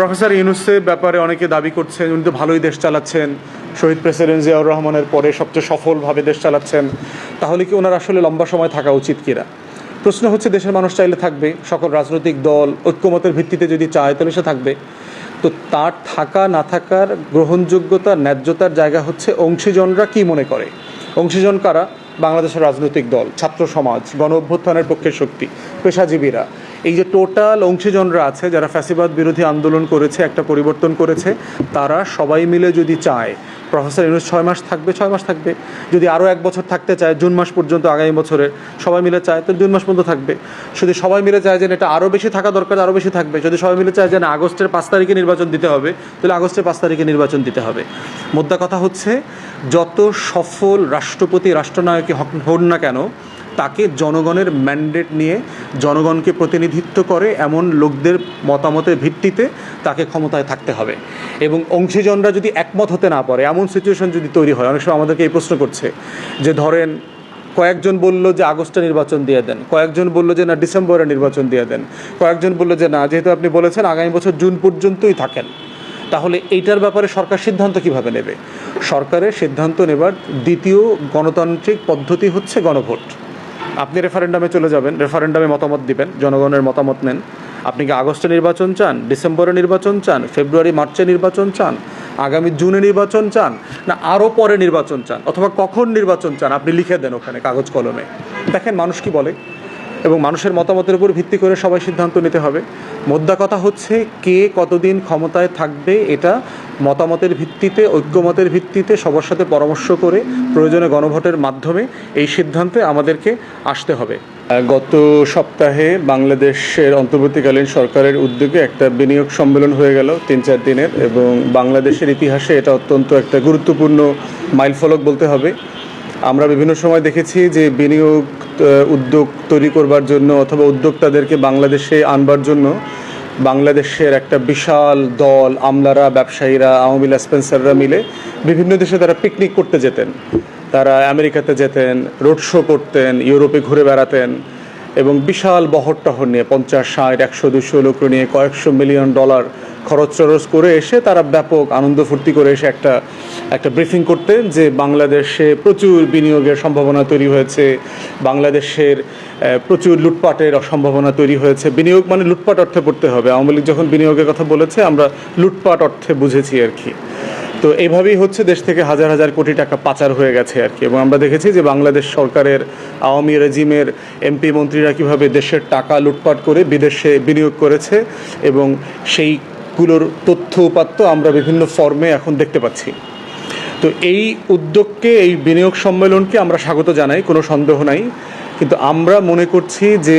Professor ইউনুসের ব্যাপারে অনেকে দাবি করছেন, উনি তো ভালোই দেশ চালাচ্ছেন। শহীদ প্রেসিডেন্ট জিয়াউর রহমানের পরে সবচেয়ে সফলভাবে দেশ চালাচ্ছেন। তাহলে কি ওনার আসলে লম্বা সময় থাকা উচিত কিনা? প্রশ্ন হচ্ছে, দেশের মানুষ চাইলে থাকবে, সকল রাজনৈতিক দল, ঐক্যমতের ভিত্তিতে যদি চায়, তাহলে সে থাকবে। তো তার থাকা, না থাকার গ্রহণযোগ্যতা, ন্যায্যতার জায়গা হচ্ছে অংশীজনরা কি মনে করে? অংশীজন কারা? বাংলাদেশের রাজনৈতিক দল, ছাত্র সমাজ গণ অভ্যুত্থানের পক্ষের শক্তি, পেশাজীবীরা। এই যে টোটাল অংশীজনরা আছে, যারা ফ্যাসিবাদ বিরোধী আন্দোলন করেছে, একটা পরিবর্তন করেছে, তারা সবাই মিলে যদি চায়, প্রফেসর ইউনুস ছয় মাস থাকবে, ছয় মাস থাকবে। যদি আরও এক বছর থাকতে চায়, জুন মাস পর্যন্ত আগামী বছরের সবাই মিলে চায় তো জুন মাস পর্যন্ত থাকবে। যদি সবাই মিলে চায় যে এটা আরও বেশি থাকা দরকার, আরও বেশি থাকবে। যদি সবাই মিলে চায় যে না, আগস্টের পাঁচ তারিখে নির্বাচন দিতে হবে, তাহলে আগস্টের পাঁচ তারিখে নির্বাচন দিতে হবে। মোদ্দা কথা হচ্ছে, যত সফল রাষ্ট্রপতি, রাষ্ট্রনায়কই হন না কেন, তাকে জনগণের ম্যান্ডেট নিয়ে জনগণকে প্রতিনিধিত্ব করে এমন লোকদের মতামতের ভিত্তিতে তাকে ক্ষমতায় থাকতে হবে। এবং অংশীজনরা যদি একমত হতে না পারে, এমন সিচুয়েশন যদি তৈরি হয়, অনেক সময় আমাদেরকে এই প্রশ্ন করছে যে, ধরেন কয়েকজন বলল যে, আগস্টে নির্বাচন দিয়ে দেন, কয়েকজন বলল যে, না, ডিসেম্বরে নির্বাচন দিয়ে দেন, কয়েকজন বলল যে, না, যেহেতু আপনি বলেছেন আগামী বছর জুন পর্যন্তই থাকেন, তাহলে এইটার ব্যাপারে সরকার সিদ্ধান্ত কীভাবে নেবে? সরকারের সিদ্ধান্ত নেবার দ্বিতীয় গণতান্ত্রিক পদ্ধতি হচ্ছে গণভোট। আপনি রেফারেন্ডামে চলে যাবেন রেফারেন্ডামে মতামত দিবেন, জনগণের মতামত নেন। আপনি কি আগস্টে নির্বাচন চান, ডিসেম্বরে নির্বাচন চান, ফেব্রুয়ারি, মার্চে নির্বাচন চান, আগামী জুনে নির্বাচন চান, না আরও পরে নির্বাচন চান, অথবা কখন নির্বাচন চান, আপনি লিখে দেন ওখানে কাগজ কলমে। দেখেন মানুষ কি বলে, এবং মানুষের মতামতের উপর ভিত্তি করে সবাই সিদ্ধান্ত নিতে হবে। মোদ্দা কথা হচ্ছে কে কতদিন ক্ষমতায় থাকবে এটা মতামতের ভিত্তিতে, ঐক্যমতের ভিত্তিতে সবার সাথে পরামর্শ করে প্রয়োজনে গণভোটের মাধ্যমে এই সিদ্ধান্তে আমাদেরকে আসতে হবে। গত সপ্তাহে বাংলাদেশের অন্তর্বর্তীকালীন সরকারের উদ্যোগে একটা বিনিয়োগ সম্মেলন হয়ে গেল তিন চার দিনের এবং বাংলাদেশের ইতিহাসে এটা অত্যন্ত একটা গুরুত্বপূর্ণ মাইলফলক বলতে হবে। আমরা বিভিন্ন সময় দেখেছি যে বিনিয়োগ উদ্যোগ তৈরি করবার জন্য অথবা উদ্যোক্তাদেরকে বাংলাদেশে আনবার জন্য বাংলাদেশের একটা বিশাল দল, আমলারা, ব্যবসায়ীরা, আওয়ামী স্পেন্সাররা মিলে বিভিন্ন দেশে তারা পিকনিক করতে যেতেন। তারা আমেরিকাতে যেতেন রোড শো করতেন, ইউরোপে ঘুরে বেড়াতেন। এবং বিশাল বহর টহর নিয়ে পঞ্চাশ, ষাট, একশো, দুশো লোক নিয়ে কয়েকশো মিলিয়ন ডলার খরচ টরচ করে এসে তারা ব্যাপক আনন্দ ফুর্তি করে এসে একটা একটা ব্রিফিং করতেন যে বাংলাদেশে প্রচুর বিনিয়োগের সম্ভাবনা তৈরি হয়েছে। বাংলাদেশের প্রচুর লুটপাটের সম্ভাবনা তৈরি হয়েছে। বিনিয়োগ মানে লুটপাট অর্থে পড়তে হবে। আওয়ামী লীগ যখন বিনিয়োগের কথা বলেছে, আমরা লুটপাট অর্থে বুঝেছি আর কি। তো এইভাবেই হচ্ছে দেশ থেকে হাজার হাজার কোটি টাকা পাচার হয়ে গেছে আর কি। এবং আমরা দেখেছি যে বাংলাদেশ সরকারের আওয়ামী রেজিমের এমপি মন্ত্রীরা কীভাবে দেশের টাকা লুটপাট করে বিদেশে বিনিয়োগ করেছে এবং সেইগুলোর তথ্য উপাত্ত আমরা বিভিন্ন ফর্মে এখন দেখতে পাচ্ছি। তো এই উদ্যোগকে, এই বিনিয়োগ সম্মেলনকে আমরা স্বাগত জানাই, কোনো সন্দেহ নাই। কিন্তু আমরা মনে করছি যে